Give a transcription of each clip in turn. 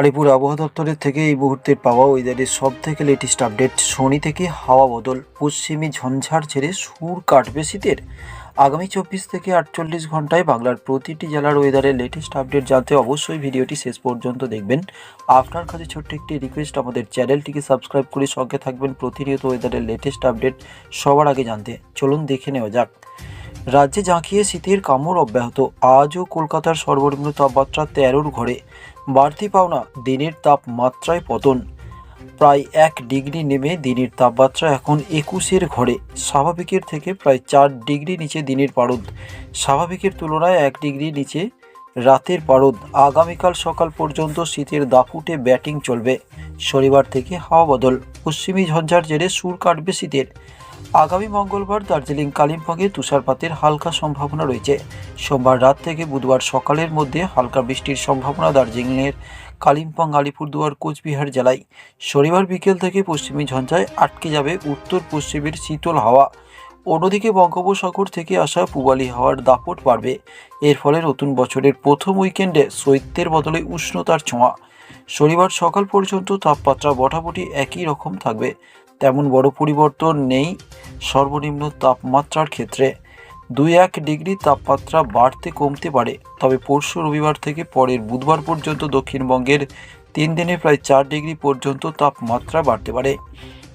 আলিপুর আবহাওয়া দপ্তরের থেকে এই মুহূর্তের পাওয়া ওয়েদারের সব থেকে লেটেস্ট আপডেট শনি থেকে হাওয়া বদল। পশ্চিমী ঝঞ্ঝার ছেড়ে সুর কাটবে শীতের। আগামী চব্বিশ থেকে আটচল্লিশ ঘন্টায় বাংলার প্রতিটি জেলার ওয়েদারের লেটেস্ট আপডেট জানতে অবশ্যই ভিডিওটি শেষ পর্যন্ত দেখবেন। আপনার কাছে ছোট্ট একটি রিকোয়েস্ট আমাদের চ্যানেলটিকে সাবস্ক্রাইব করে সঙ্গে থাকবেন প্রতিনিয়ত ওয়েদারের লেটেস্ট আপডেট সবার আগে জানতে। চলুন দেখে নেওয়া যাক। রাজ্যে জাঁকিয়ে শীতের কামড় অব্যাহত। আজও কলকাতার সর্বনিম্ন তাপমাত্রা তেরোর ঘরে। বাড়তি পাওনা, দিনের তাপমাত্রায় পতন। প্রায় এক ডিগ্রি নেমে দিনের তাপমাত্রা এখন একুশের ঘরে। স্বাভাবিকের থেকে প্রায় চার ডিগ্রি নিচে দিনের পারদ। স্বাভাবিকের তুলনায় এক ডিগ্রি নিচে রাতের পারদ। আগামীকাল সকাল পর্যন্ত শীতের দাপুটে ব্যাটিং চলবে। শনিবার থেকে হাওয়া বদল। পশ্চিমী ঝঞ্ঝার জেরে সুর কাটবে শীতের। আগামী মঙ্গলবার দার্জিলিং কালিম্পংয়ে তুষারপাতের হালকা সম্ভাবনা রয়েছে। সোমবার রাত থেকে বুধবার সকালের মধ্যে হালকা বৃষ্টির সম্ভাবনা দার্জিলিংয়ের কালিম্পং, আলিপুরদুয়ার, কোচবিহার জেলায়। শনিবার বিকেল থেকে পশ্চিমী ঝঞ্ঝায় আটকে যাবে উত্তর পশ্চিমের শীতল হাওয়া। অন্যদিকে বঙ্গোপসাগর থেকে আসা পূবালি হাওয়ার দাপট বাড়বে। এর ফলে নতুন বছরের প্রথম উইকেন্ডে শৈত্যের বদলে উষ্ণতার ছোঁয়া। শনিবার সকাল পর্যন্ত তাপমাত্রা বটাবটি একই রকম থাকবে। তেমন বড় পরিবর্তন নেই। সর্বনিম্ন তাপমাত্রার ক্ষেত্রে দুই এক ডিগ্রি তাপমাত্রা বাড়তে কমতে পারে। তবে পরশু রবিবার থেকে পরের বুধবার পর্যন্ত দক্ষিণবঙ্গের তিন দিনে প্রায় চার ডিগ্রি পর্যন্ত তাপমাত্রা বাড়তে পারে।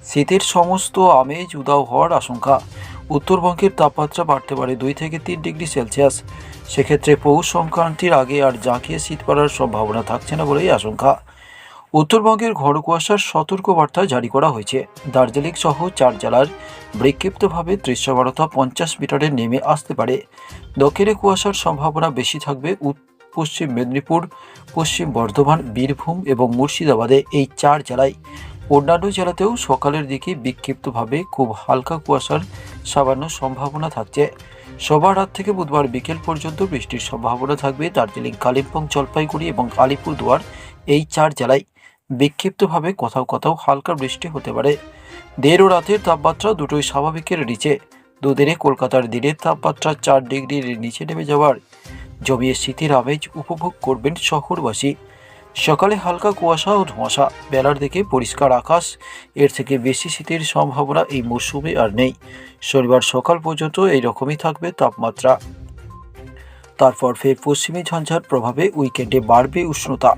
শীতের সমস্ত আমেজ উদাও হওয়ার আশঙ্কা। উত্তরবঙ্গের তাপমাত্রা বাড়তে পারে দুই থেকে তিন ডিগ্রি সেলসিয়াস। সেক্ষেত্রে পৌষ সংক্রান্তির আগে আর জাঁকিয়ে শীত পড়ার সম্ভাবনা থাকছে না বলেই আশঙ্কা। উত্তরবঙ্গের ঘর কুয়াশার সতর্কবার্তা জারি করা হয়েছে। দার্জিলিং সহ চার জেলার বিক্ষিপ্তভাবে দৃশ্যমানতা পঞ্চাশ মিটারে নেমে আসতে পারে। দক্ষিণে কুয়াশার সম্ভাবনা বেশি থাকবে পশ্চিম মেদিনীপুর, পশ্চিম বর্ধমান, বীরভূম এবং মুর্শিদাবাদে এই চার জেলায়। অন্যান্য জেলাতেও সকালের দিকে বিক্ষিপ্তভাবে খুব হালকা কুয়াশার সামান্য সম্ভাবনা থাকছে। সবার রাত থেকে বুধবার বিকেল পর্যন্ত বৃষ্টির সম্ভাবনা থাকবে। দার্জিলিং, কালিম্পং, জলপাইগুড়ি এবং আলিপুরদুয়ার এই চার জেলায়। বিক্ষিপ্তভাবে কোথাও কোথাও হালকা বৃষ্টি হতে পারে। দেড় ও রাতের তাপমাত্রা দুটোই স্বাভাবিকের নিচে। দুদিনে কলকাতার দিনের তাপমাত্রা চার ডিগ্রির নিচে নেমে যাওয়ার। জমিয়ে শীতের আমেজ উপভোগ করবেন শহরবাসী। সকালে হালকা কুয়াশা ও ধোঁয়াশা, বেলার দিকে পরিষ্কার আকাশ। এর থেকে বেশি শীতের সম্ভাবনা এই মৌসুমে আর নেই। শনিবার সকাল পর্যন্ত এই রকমই থাকবে তাপমাত্রা। তারপর ফের পশ্চিমী ঝঞ্ঝার প্রভাবে উইকেন্ডে বাড়বে উষ্ণতা।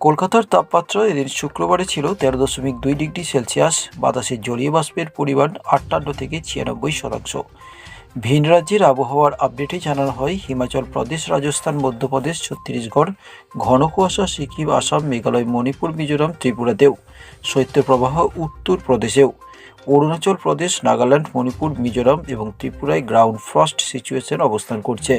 কলকাতার তাপমাত্রা এদিন শুক্রবারে ছিল তেরো দশমিক দুই ডিগ্রি সেলসিয়াস। বাতাসে জলীয় বাষ্পের পরিমাণ আটান্ন থেকে ছিয়ানব্বই শতাংশ। ভিন রাজ্যের আবহাওয়ার আপডেটে জানানো হয়, হিমাচল প্রদেশ, রাজস্থান, মধ্যপ্রদেশ, ছত্তিশগড়, ঘন কুয়াশা, সিকিম, আসাম, মেঘালয়, মণিপুর, মিজোরাম, ত্রিপুরাতেও শৈত্যপ্রবাহ উত্তর প্রদেশেও। অরুণাচল প্রদেশ, নাগাল্যান্ড, মণিপুর, মিজোরাম এবং ত্রিপুরায় গ্রাউন্ড ফ্রস্ট সিচুয়েশন অবস্থান করছে।